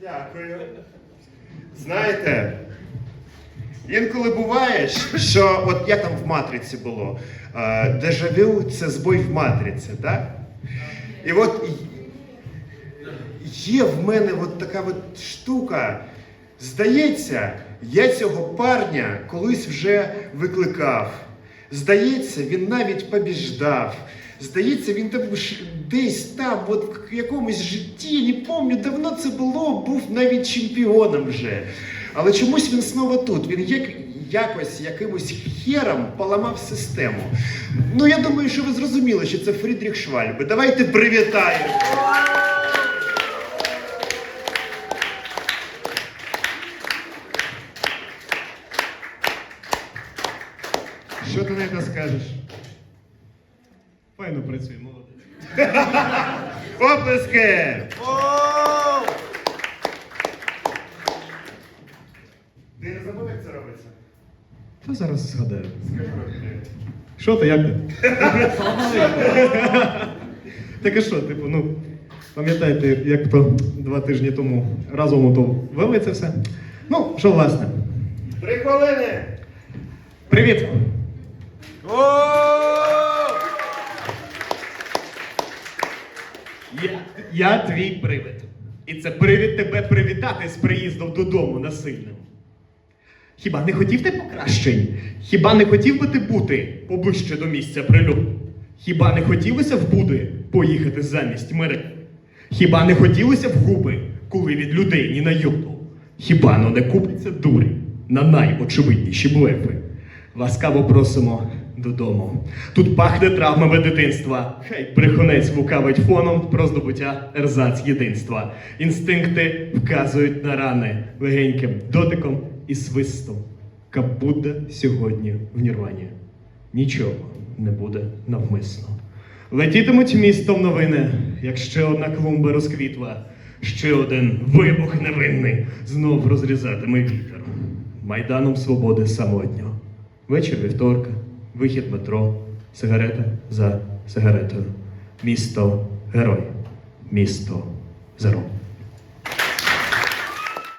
Дякую. Знаєте, інколи буває, що от як там в матриці було, е, дежавю це збой в матриці, так? І от є в мене от така от штука. Здається, я цього парня колись вже викликав. Здається, він навіть побіждав. Здається, він там десь там, от в якомусь житті, не пам'ятаю, давно це було, був навіть чемпіоном вже. Але чомусь він знову тут. Він як, якось якимось хером поламав систему. Ну, я думаю, що ви зрозуміли, що це Фрідріх Швальби. Давайте привітаємо. Що ти на це скажеш? Файно працює, молодець. Оплески! Ти не забув, як це робиться? Та зараз згадаю. Скажи. Що ти, як ти? так а що, типу, ну, пам'ятаєте, як то два тижні тому разом то вели це все? Ну, що власне? Три хвилини! Привіт! Я, я твій привид. І це привід тебе привітати з приїздом додому насильним. Хіба не хотів ти покращень? Хіба не хотів би ти бути поближче до місця прильоту? Хіба не хотілося в Буди поїхати замість мири? Хіба не хотілося в губи, коли від людей ні на йоту? Хіба но не купиться дурі на найочевидніші блефи? Ласкаво просимо додому. Тут пахне травмами дитинства. Хай брехунець лукавить фоном про здобуття ерзац єдинства. Інстинкти вказують на рани легеньким дотиком і свистом. Кабуда сьогодні в Нірвані. Нічого не буде навмисно. Летітимуть містом новини, як ще одна клумба розквітла, ще один вибух невинний знов розрізатиме вітер. Майданом свободи самотньо. Вечір вівторка, вихід метро, сигарета за сигаретою. Місто герой, місто зеро.